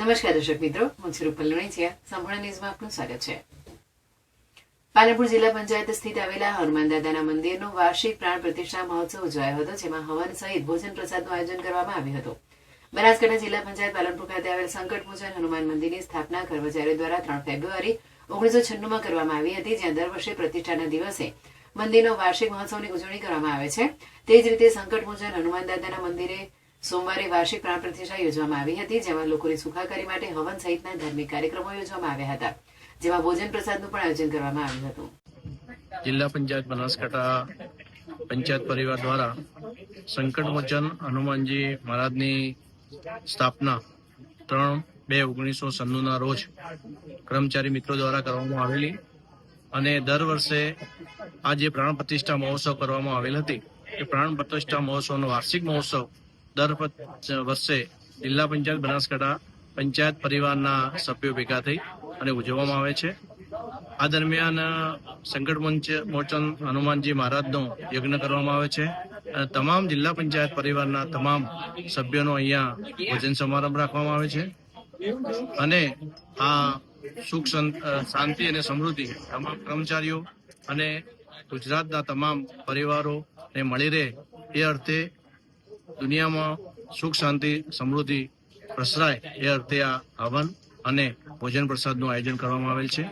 નમસ્કાર દર્શક મિત્રો, હું છું રૂપલ સંપૂર્ણ ન્યૂઝમાં આપનું સ્વાગત છે. પાલનપુર જિલ્લા પંચાયત સ્થિત આવેલા હનુમાન દાદાના મંદિરનો વાર્ષિક પ્રાણ પ્રતિષ્ઠા મહોત્સવ ઉજવાયો હતો, જેમાં હવન સહિત ભોજન પ્રસાદનું આયોજન કરવામાં આવ્યું હતું. બનાસકાંઠા જિલ્લા પંચાયત પાલનપુર ખાતે આવેલ સંકટ મોચન હનુમાન મંદિરની સ્થાપના કર્મચારીઓ દ્વારા ત્રણ ફેબ્રુઆરી ઓગણીસો છન્નુમાં કરવામાં આવી હતી, જ્યાં દર વર્ષે પ્રતિષ્ઠાના દિવસે મંદિરનો વાર્ષિક મહોત્સવની ઉજવણી કરવામાં આવે છે. તે જ રીતે સંકટ મોચન હનુમાન દાદાના મંદિરે સોમવારે વાર્ષિક પ્રાણ પ્રતિષ્ઠા યોજવામાં આવી હતી, જેમાં લોકોની સુખાકારી માટે હવન સહિતના ધાર્મિક કાર્યક્રમો યોજવામાં આવ્યા હતા, જેમાં ભોજન પ્રસાદનું પણ આયોજન કરવામાં આવ્યું હતું. જિલ્લા પંચાયત બનાસકાંઠા પંચાયત પરિવાર દ્વારા સંકટમોચન હનુમાનજી મહારાજની સ્થાપના ત્રણ બે ઓગણીસો સન્નુના રોજ કર્મચારી મિત્રો દ્વારા કરવામાં આવેલી અને દર વર્ષે આ જે પ્રાણ પ્રતિષ્ઠા મહોત્સવ કરવામાં આવેલ હતી, એ પ્રાણ પ્રતિષ્ઠા મહોત્સવનો વાર્ષિક મહોત્સવ દર વર્ષે જિલ્લા પંચાયત બનાસકાંઠા પંચાયત પરિવારના સભ્યો ભેગા થઈ અને ઉજવવામાં આવે છે. આ દરમિયાન સંકટ મંચ મોચન હનુમાનજી મહારાજનો યજ્ઞ કરવામાં આવે છે અને તમામ જિલ્લા પંચાયત પરિવારના તમામ સભ્યોનો અહીંયા ભોજન સમારંભ રાખવામાં આવે છે. અને આ સુખ શાંતિ અને સમૃદ્ધિ તમામ કર્મચારીઓ અને ગુજરાતના તમામ પરિવારોને મળી રહે એ અર્થે દુનિયામાં સુખ, શાંતિ, સમૃદ્ધિ, પ્રસરાય એ અર્થે આ હવન અને ભોજન પ્રસાદનું આયોજન કરવામાં આવેલ છે.